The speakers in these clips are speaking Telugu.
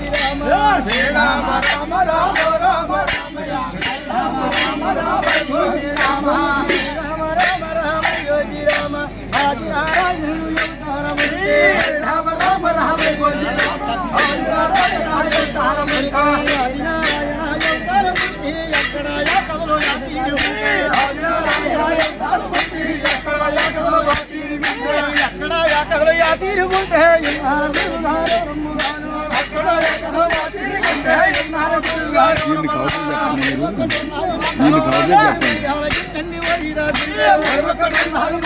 యోగి రామ శ్రీరామ రామ రామ రామ రామయ రామ రామ రామ యోగి రామ రామ రామ రామ యోగి రామ ఆది నారాయణుడు యువతారముడి రామ రామ రామ యోగి రామ ఆదినారాయణ అవతారముడి. ఆది నారాయణ యువతారముడి ఎక్కడ కథలో యాతీయుడు ఆదినారాయణ అవతారముడి. ఎక్కడ యాగంలో వాటిరిమిస్తే. ఎక్కడ కథలో యాతీరుగుంటే రమ్ముగాను అక్కడ యాగంలో వాటిరిమిస్తే. ఎన్నారు గురుగారు. చండి వైరాజు సర్వకటన్నాలు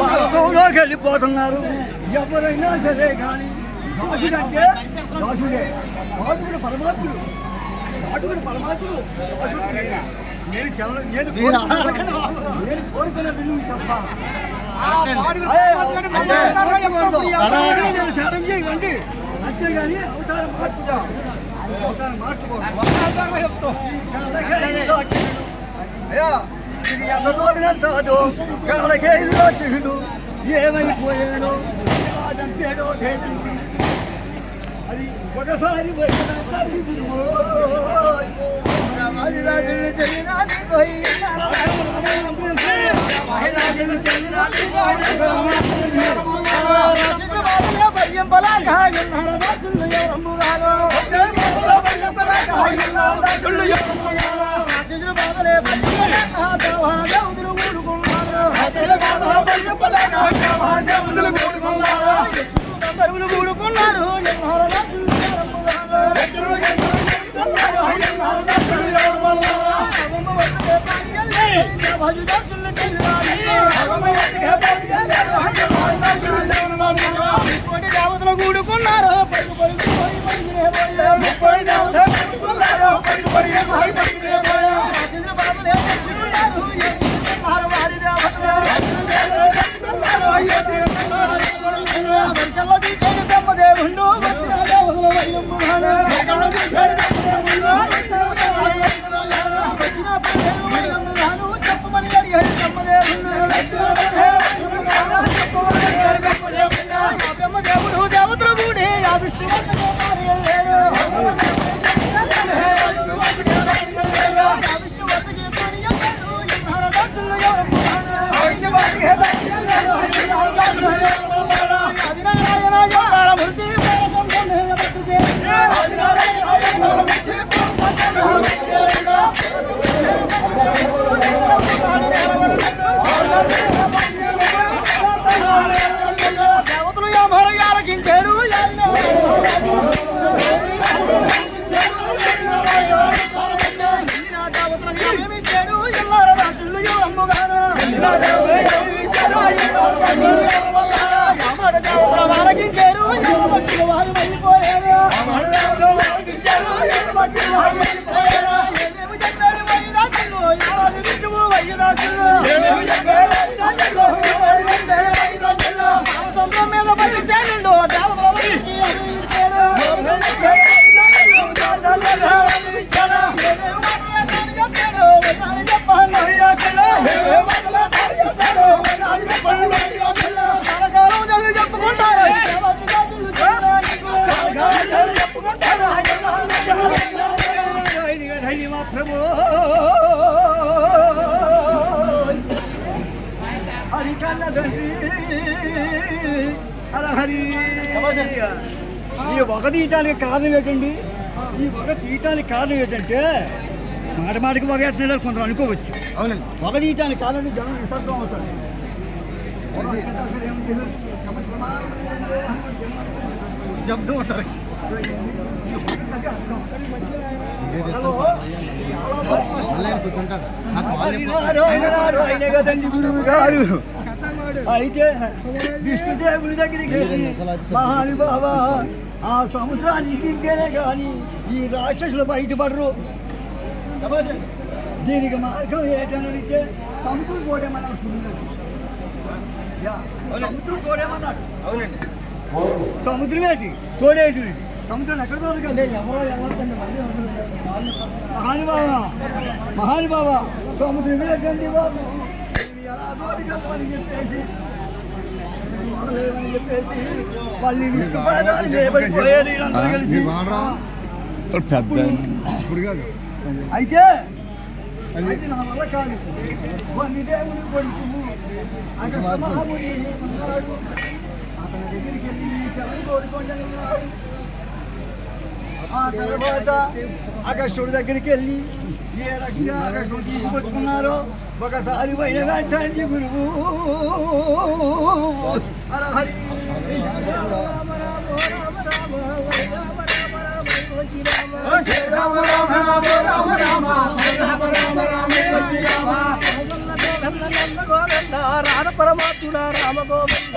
భారతంలోకి వెళ్ళిపోతున్నారు ఎవరైనా సరే కానీ దాసుడంటే దాసుడే దాసుడు పరమాత్ముడు. దాసుడు పరమాత్ముడు. దాసుడు నేను చెవ- నేను నేను చెప్ప. నేను సాధన చేయండి అంతేగాని అవతారం అవతారం మార్చుకో. అయ్యా ఇది ఎంత దూరం కాదు కళ్ళకే రాచుడు ఏమైపోయాను చంపాడో. అది ఒకసారి భయం బలాగా రాజులు ఎవరమ్ముగాను కూడుకున్నారు దేవతలు కూడుకున్నారు పరుగు పరుగు పోయి Okay. హర. ఈ ఒక తీయటానికి కారణం ఏంటండి? ఈ ఒక తీయటానికి కారణం ఏంటంటే మాట మాటకి ఒక ఎత్తున్నాడు కొందరు అనుకోవచ్చు. అవునండి. ఒక తీయటానికి కారణం జనం నిశ్శబ్దం అవుతారు. శబ్దం ఉంటారు కదండి గురువు గారు. అయితే విష్ణుదేవుడి దగ్గరికి వెళ్ళి మహానుభావ ఆ సముద్రాన్ని తింటేనే కానీ ఈ రాక్షసులు బయటపడరు దీనికి మార్గం అడిగితే సముద్రం కోడేమన్నాడు సముద్రం కోడేమన్నాడు అవునండి సముద్రం ఏంటి తోడేటి సముద్రం ఎక్కడ దొరకండి మహానుభావ మహానుభావ సముద్రం ఏంటండి బాబు పెద్ద ఇప్పుడు కాదు అయితే అయితే నా వల్ల కాదు కొన్ని దేవుని కొడుకు అక్కడ మహాముని అతని దగ్గరికి వెళ్ళి సెలవు కోరుకోండి ఆ తర్వాత అగస్టుడి దగ్గరికి వెళ్ళి ఏ రకంగా అగస్టుడు తీసుకొచ్చుకున్నారో ఒకసారి పైన వేచండి గురువు రామ రామ రామ రామ రామ రామ రామ రామ రామ పరమాత్ముడా రామ గోవింద.